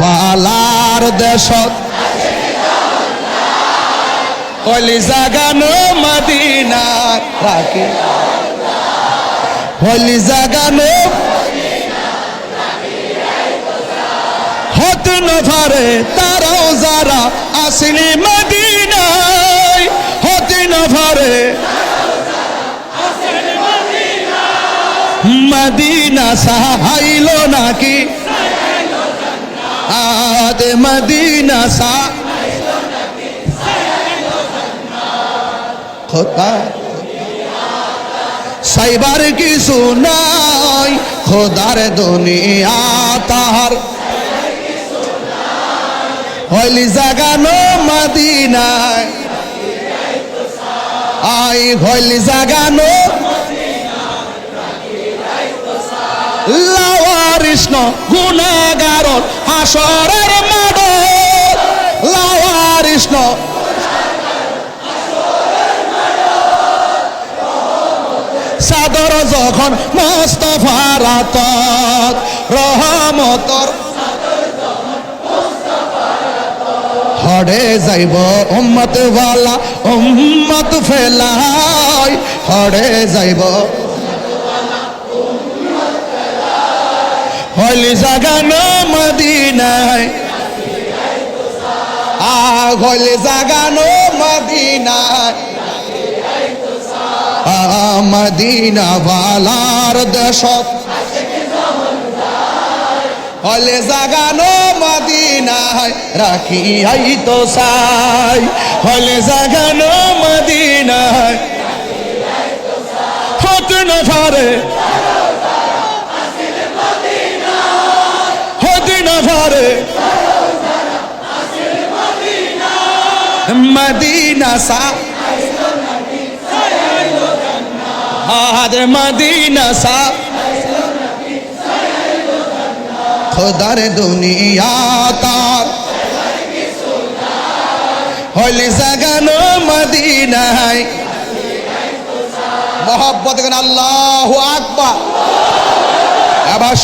বালার দেশত কলি জাগানো মদিনার রাখি। হলি জাগানো হতে নফারে তারাও যারা আসিনি মদিনায় হতে নফারে মদিনা সাহাইল নাকি আদে মদিনা সা। খোদা। সাইবার কিছু নাই খোদার দুনিয়া তাহার। হলি জাগানো মদিনায়। আই হলি জাগানো লাওয়ারিষ্ণ গুণাগারণ হাসরের মাড লাওয়ারিষ্ণ সাদর যখন মোস্তফার আতত রহমতর হড়ে যাইব উম্মত ওয়ালা উম্মত ফেলাই। হড়ে যাইব হলি জাগানো মদিনায়। আ জাগানো মদিনায়। মদিনা বালার দেশত হলে জাগানো মদিনায় রাখি আই তো সাই হলে জাগানো পারে মদিনা সা। আদ মদিনা সা। খোদার দুনিয়া তার হলি জাগানো মদিনায়। মোহব্বত আল্লাহ আকবার। আবার